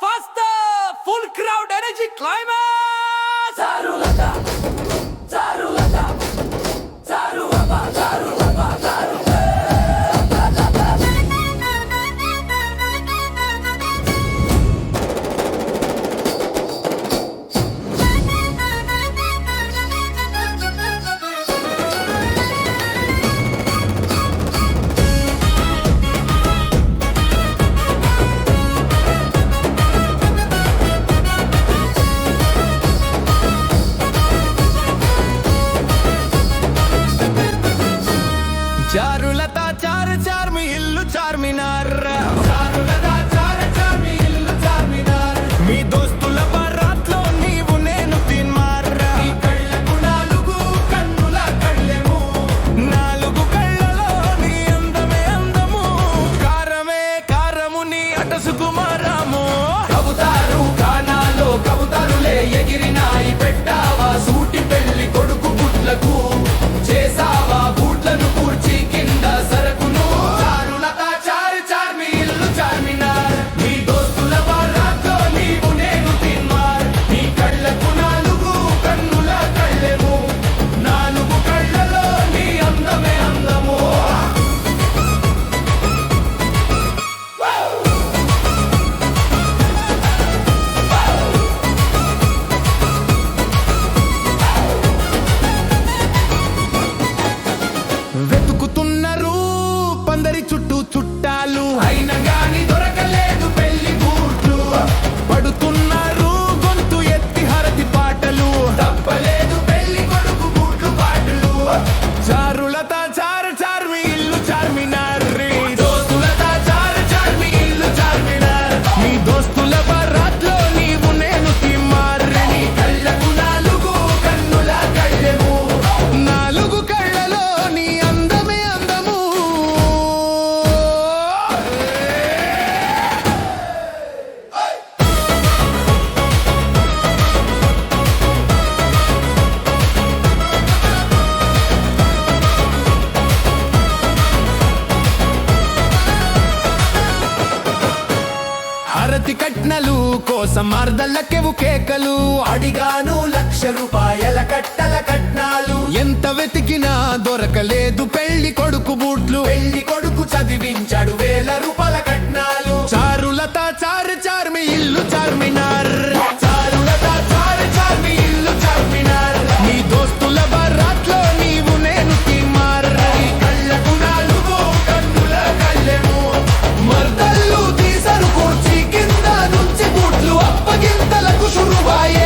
Faster, full crowd energy climbers! Sarulata! Charulata చార్ చార్ చార్మి ఇల్లు చార్మినార్. మీ దోస్తుల బరాత్లో నీవు నేను తిన్మార్. నాలుగు కళ్ళలో నీ అందమే అందము. కారమే కారము నీ అటసుకు మారాము కవుతారు కానాలో కవుతారులే ఎగిరినాయి పెట్టావా సూటి హరతి కట్నలు కోసం అర్ధలకెవు కేకలు అడిగాను లక్ష రూపాయల కట్టల కట్నాలు. ఎంత వెతికినా దొరకలేదు పెళ్ళి కొడుకు బూట్లు పెళ్ళి కొడుకు చదివించాడు Papagin dalla cusurubaya